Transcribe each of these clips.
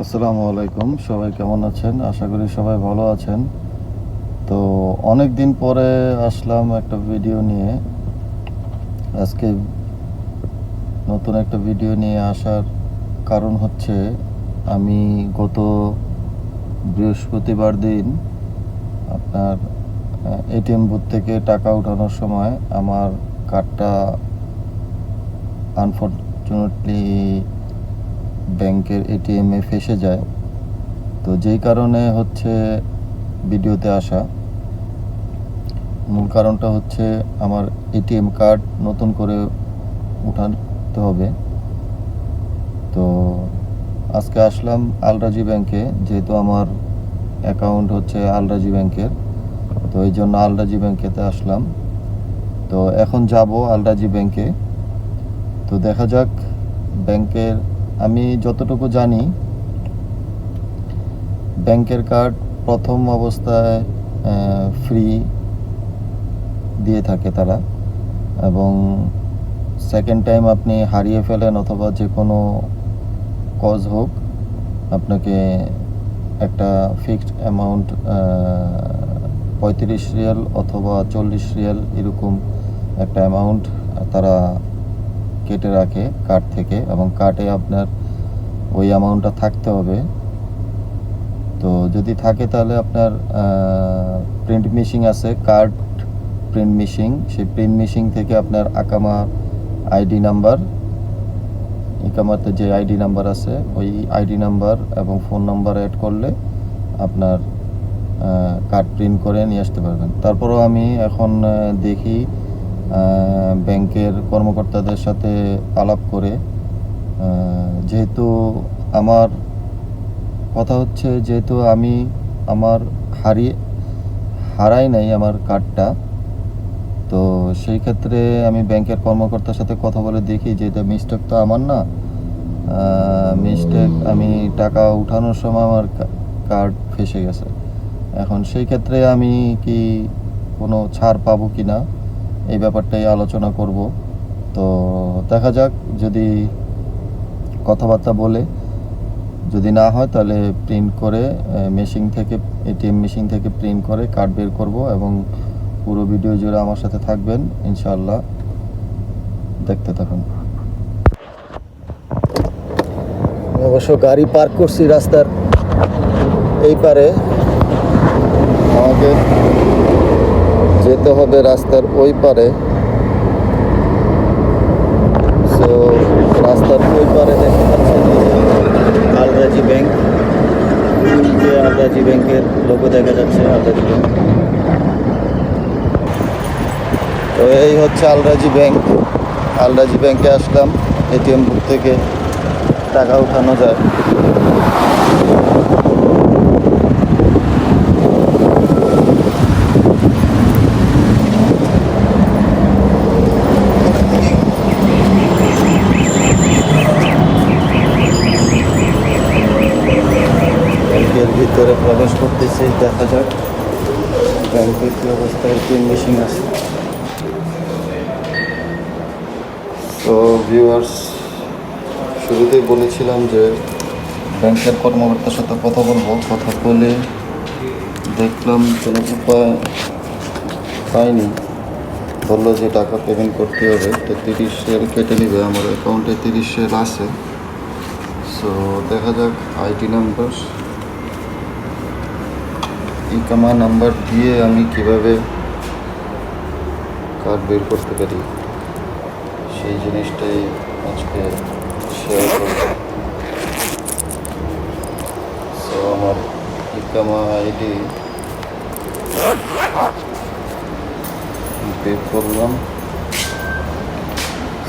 আসসালামু আলাইকুম, সবাই কেমন আছেন? আশা করি সবাই ভালো আছেন। তো অনেক দিন পরে আসলাম একটা ভিডিও নিয়ে। আজকে নতুন একটা ভিডিও নিয়ে আসার কারণ হচ্ছে, আমি গত বৃহস্পতিবার দিন আপনার এটিএম বুথ থেকে টাকা উঠানোর সময় আমার কার্ডটা আনফর্চুনেটলি ব্যাংকের এটিএমে ফেসে যায়। তো যেই কারণে হচ্ছে ভিডিওতে আসা। মূল কারণটা হচ্ছে আমার এটিএম কার্ড নতুন করে উঠাতে হবে। তো আজকে আসলাম আলরাজি ব্যাংকে, যেহেতু আমার অ্যাকাউন্ট হচ্ছে আলরাজি ব্যাংকের। তো এই জন্য আলরাজি ব্যাংকেতে আসলাম। তো এখন যাব আলরাজি ব্যাংকে। তো দেখা যাক ব্যাংকের আমি যতটুকু জানি, ব্যাংকের কার্ড প্রথম অবস্থায় ফ্রি দিয়ে থাকে তারা এবং সেকেন্ড টাইম আপনি হারিয়ে ফেলেন অথবা যে কোনো কজ হোক, আপনাকে একটা ফিক্সড অ্যামাউন্ট পঁয়ত্রিশ রিয়াল অথবা চল্লিশ রিয়াল এরকম একটা অ্যামাউন্ট তারা কেটে রাখে কার্ড থেকে এবং কার্ডে আপনার ওই অ্যামাউন্টটা থাকতে হবে। তো যদি থাকে তাহলে আপনার প্রিন্ট মেশিন আছে কার্ড প্রিন্ট মেশিন সেই প্রিন্ট মেশিন থেকে আপনার আকামা আইডি নাম্বার ইকামাতে যে আইডি নাম্বার আছে, ওই আইডি নাম্বার এবং ফোন নাম্বার অ্যাড করলে আপনার কার্ড প্রিন্ট করে নিয়ে আসতে পারবেন। তারপরেও আমি এখন দেখি ব্যাংকের কর্মকর্তাদের সাথে আলাপ করে যেহেতু আমার কথা হচ্ছে যেহেতু আমি আমার হারিয়ে, হারাই নাই আমার কার্ডটা, তো সেই ক্ষেত্রে আমি ব্যাংকের কর্মকর্তার সাথে কথা বলে দেখি যে এটা মিস্টেক তো আমার না। মিস্টেক আমি টাকা উঠানোর সময় আমার কার্ড ফেসে গেছে। এখন সেই ক্ষেত্রে আমি কি কোনো ছাড় পাবো কি না এই ব্যাপারটাই আলোচনা করব। তো দেখা যাক, যদি কথাবার্তা বলে, যদি না হয় তাহলে প্রিন্ট করে মেশিন থেকে এটিএম মেশিন থেকে প্রিন্ট করে কার্ড বের করব এবং পুরো ভিডিও জুড়ে আমার সাথে থাকবেন, ইনশাআল্লাহ। দেখতে থাকুন। অবশ্য গাড়ি পার্ক করছি রাস্তার এই পারে। আমাকে যেতে হবে রাস্তার ওই পারে। সো রাস্তার ওই পারে দেখতে পাচ্ছেন আলরাজি ব্যাংক। যে আলরাজি ব্যাংকের লোগো দেখা যাচ্ছে, আলরাজি ব্যাংক। তো এই হচ্ছে আলরাজি ব্যাংক। আলরাজি ব্যাংকে আসলাম, এটিএম বুক থেকে টাকা উঠানো যায় ব্যাংকের ভিতরে প্রবেশ করতেছি দেখা যাক ব্যাংকের কি অবস্থায় তিন মেশিন আছে। তো ভিউয়ার্স শুরুতেই বলেছিলাম যে ব্যাংকের কর্মকর্তার সাথে কথা বলব। কথা বলে দেখলাম কোনো উপায় পাইনি। বলল যে টাকা পেমেন্ট করতে হবে। তো তিরিশ শেয়ার কেটে নেবে, আমার অ্যাকাউন্টে তিরিশ শেয়ার আছে। সো দেখা যাক আইডি নাম্বার ইকামা নাম্বার দিয়ে আমি কীভাবে কার্ড বের করতে পারি? সেই জিনিসটাই আজকে শেয়ার করব। সো আমার ইকামা আইডি বের করলাম।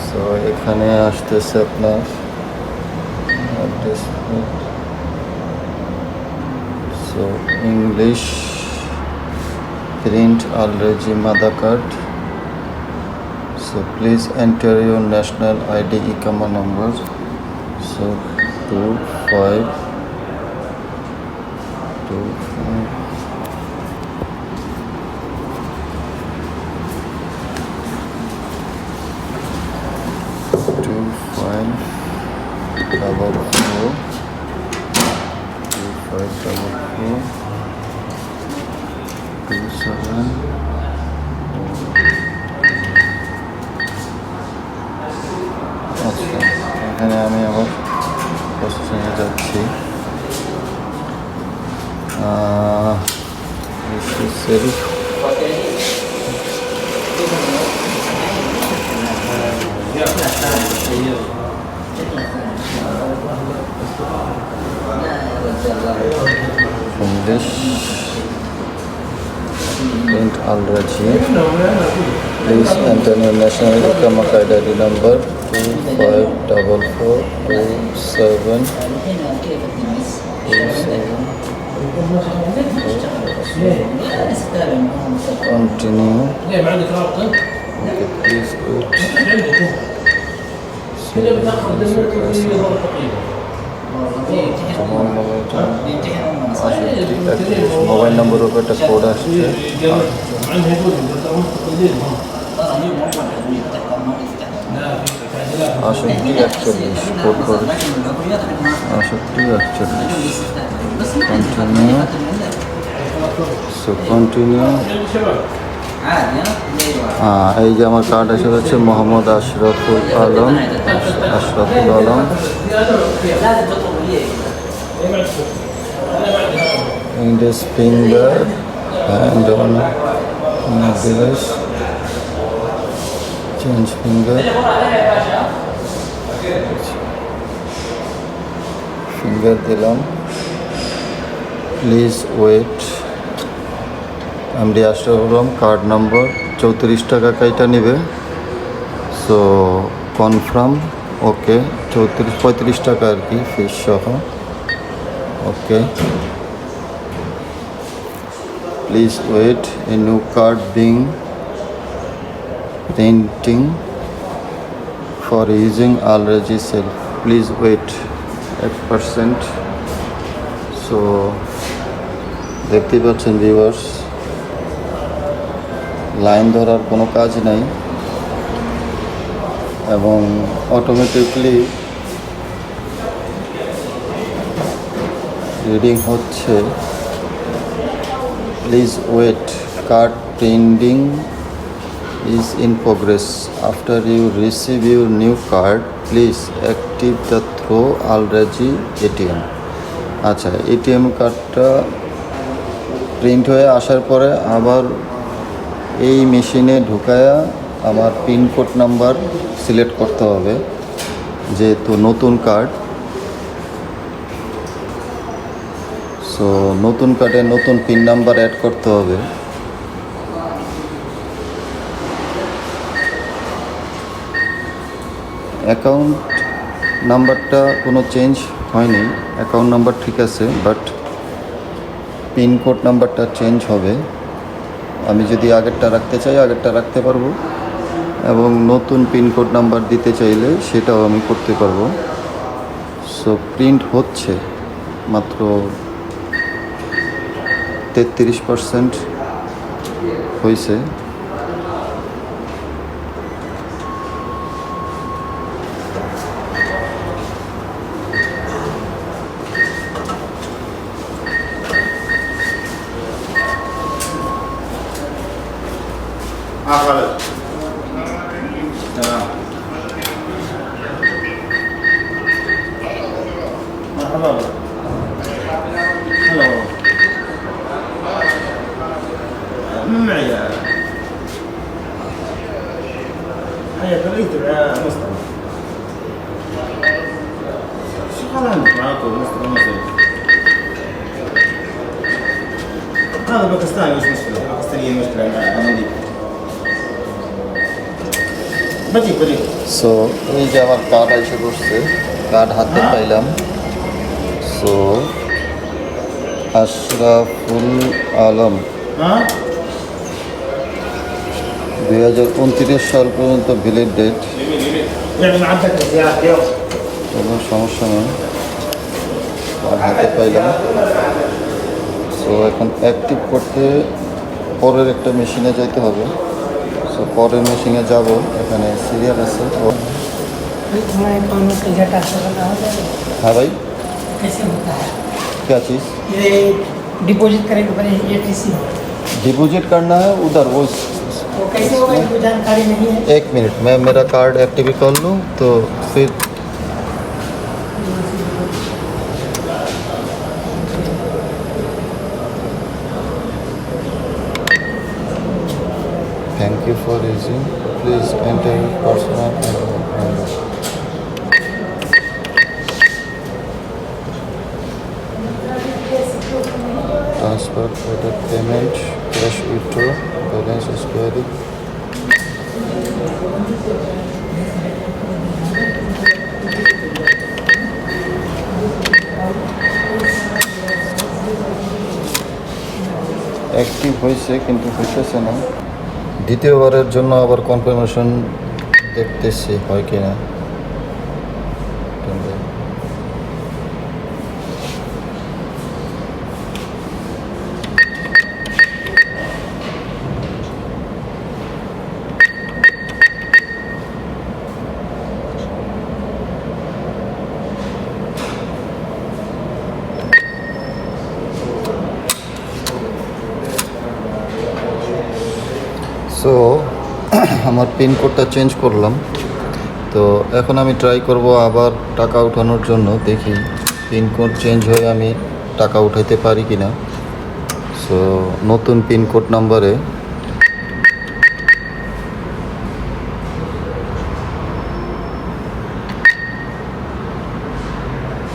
সো এখানে আসতেছে আপনার so english print already mother card so please enter your national id e-commerce number so two five two five two five double four five double four two seven আচ্ছা এখানে আমি আবার প্রসেসিংয়ে যাচ্ছি ah, this print Al-Raji. Please enter your national Iqama card ID number 254427. 27. Continue. Okay, please go. Mobile নম্বরের উপর একটা code আসছে। আষট্টি একচল্লিশ কোড একচল্লিশ। কন্টিনিউ সো কন্টিনিউ এই যে আমার কার্ড এসে হচ্ছে Mohammad Ashraful Alam. Ashraful Alam. Index finger device change finger. Finger দিলাম। Please wait MD Ashraful card number চৌত্রিশ টাকা কাইটা নেবে সো কনফার্ম ওকে চৌত্রিশ পঁয়ত্রিশ টাকা আর কি ফিস সহ ওকে Please wait. A new card being printing for using already self. Please wait. At percent. So দেখতেই পাচ্ছেন ভিউয়ার্স লাইন ধরার কোনো কাজ নেই এবং অটোমেটিকলি রিডিং হচ্ছে please wait card printing is in progress after you receive your new card please active the through Al Rajhi ATM আচ্ছা ATM কার্ডটা প্রিন্ট হয়ে আসার পরে আবার এই মেশিনে ঢুকায়া আমার পিনকোড নাম্বার সিলেক্ট করতে হবে, যেহেতু নতুন কার্ড। সো নতুন কার্ডে নতুন পিন নাম্বার অ্যাড করতে হবে। অ্যাকাউন্ট নাম্বারটা কোনো চেঞ্জ হয়নি অ্যাকাউন্ট নাম্বার ঠিক আছে বাট পিনকোড নাম্বারটা চেঞ্জ হবে। আমি যদি আগেরটা রাখতে চাই, আগেরটা রাখতে পারব। এবং নতুন পিনকোড নাম্বার দিতে চাইলে সেটাও আমি করতে পারব। সো প্রিন্ট হচ্ছে মাত্র তেত্রিশ পারসেন্ট হয়েছে مرحبا هلا من معي هيا خليك تبع مصطفى شغال عندك معاكم مصطفى مصري هذا باكستاني مش مشكلة باكستانية مشكلة أنا أمريكا بجيك بجيك সো এই যে আমার কার্ড এসে বসছে কার্ড হাতে পাইলাম সো আশরাফুল আলম। হ্যাঁ? দুই হাজার উনত্রিশ সাল পর্যন্ত ভিলের ডেট কোনো সমস্যা নেই। হাতে পাইলাম। সো এখন অ্যাক্টিভ করতে পরের একটা মেশিনে যেতে হবে। সো পরের মেশিনে যাব। এখানে সিরিয়াল আছে। হ্যাঁ ভাই। कैसे होता है? क्या चीज़? ये डिपॉजिट करने के बाद ये टी सी डिपॉजिट करना है उधर वो वो कैसे होगा? इनको जानकारी नहीं है। एक मिनट मैं मेरा कार्ड एक्टिवेट कर लूँ तो फिर thank you for using please enter personal তারপর ওটা payment cash withdraw balance expiry active হয়েছে কিন্তু হইতেছে না দ্বিতীয়বারের জন্য আবার কনফার্মেশন দেখতেছি, হয় কি না আমার পিন কোডটা চেঞ্জ করলাম। তো এখন আমি ট্রাই করব আবার টাকা উঠানোর জন্য, দেখি পিন কোড চেঞ্জ হয়ে আমি টাকা উঠাইতে পারি কি না সো নতুন পিন কোড নাম্বারে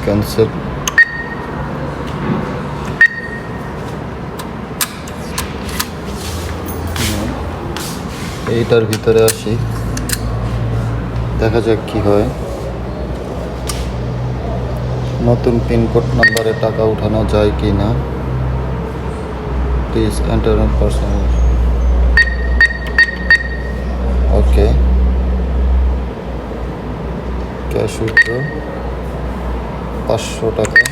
ক্যান্সেল এইটার ভিতরে আসি। দেখা যাক কি হয়। নতুন পিনকোড নাম্বারে টাকা উঠানো যায় কি না? Please enter personal okay cash withdraw পাঁচশো টাকা।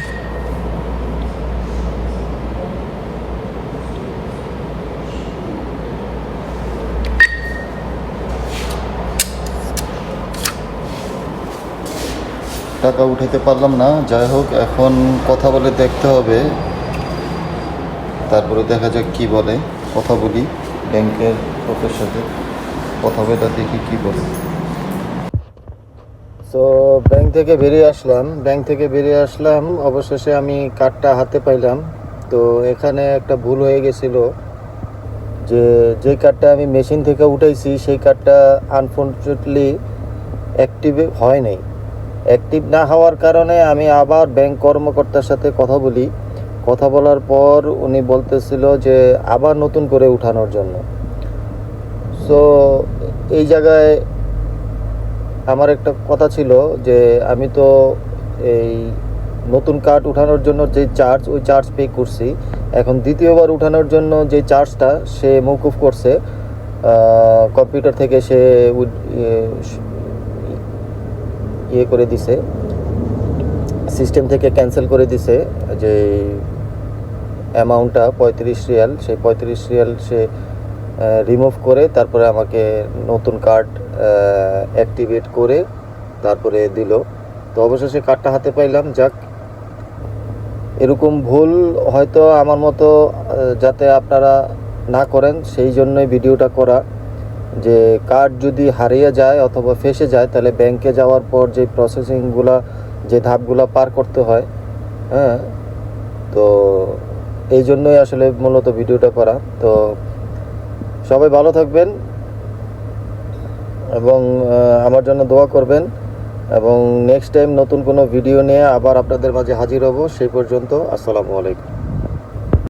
টাকা উঠাইতে পারলাম না। যাই হোক, এখন কথা বলে দেখতে হবে। তারপরে দেখা যাক কি বলে। কথা বলি, ব্যাংকের লোকের সাথে কথা বলে দেখি কি বলে। তো ব্যাংক থেকে বেরিয়ে আসলাম। ব্যাংক থেকে বেরিয়ে আসলাম। অবশেষে আমি কার্ডটা হাতে পাইলাম। তো এখানে একটা ভুল হয়ে গেছিল যে যে কার্ডটা আমি মেশিন থেকে উঠাইছি, সেই কার্ডটা আনফর্চুনেটলি অ্যাক্টিভ হয় নাই। অ্যাক্টিভ না হওয়ার কারণে আমি আবার ব্যাংক কর্মকর্তার সাথে কথা বলি। কথা বলার পর উনি বলতেছিল যে আবার নতুন করে উঠানোর জন্য। সো এই জায়গায় আমার একটা কথা ছিল যে আমি তো এই নতুন কার্ড উঠানোর জন্য যে চার্জ ওই চার্জ পে করছি। এখন দ্বিতীয়বার উঠানোর জন্য যে চার্জটা সে মৌকুফ করছে কম্পিউটার থেকে সে ইয়ে, করে দিছে সিস্টেম থেকে ক্যান্সেল করে দিছে যে অ্যামাউন্টটা পঁয়ত্রিশ রিয়াল সেই পঁয়ত্রিশ রিয়াল সে রিমুভ করে তারপরে আমাকে নতুন কার্ড অ্যাক্টিভেট করে তারপরে দিল। তো অবশেষে কার্ডটা হাতে পাইলাম যাক। এরকম ভুল হয়তো আমার মতো যাতে আপনারা না করেন সেই জন্যই ভিডিওটা করা। যে কার্ড যদি হারিয়ে যায় অথবা ফেসে যায়, তাহলে ব্যাংকে যাওয়ার পর যে প্রসেসিংগুলা যে ধাপগুলা পার করতে হয় হ্যাঁ? তো এই জন্যই আসলে মূলত ভিডিওটা করা। তো সবাই ভালো থাকবেন এবং আমার জন্য দোয়া করবেন। এবং নেক্সট টাইম নতুন কোনো ভিডিও নিয়ে আবার আপনাদের মাঝে হাজির হব। সেই পর্যন্ত আসসালামু আলাইকুম।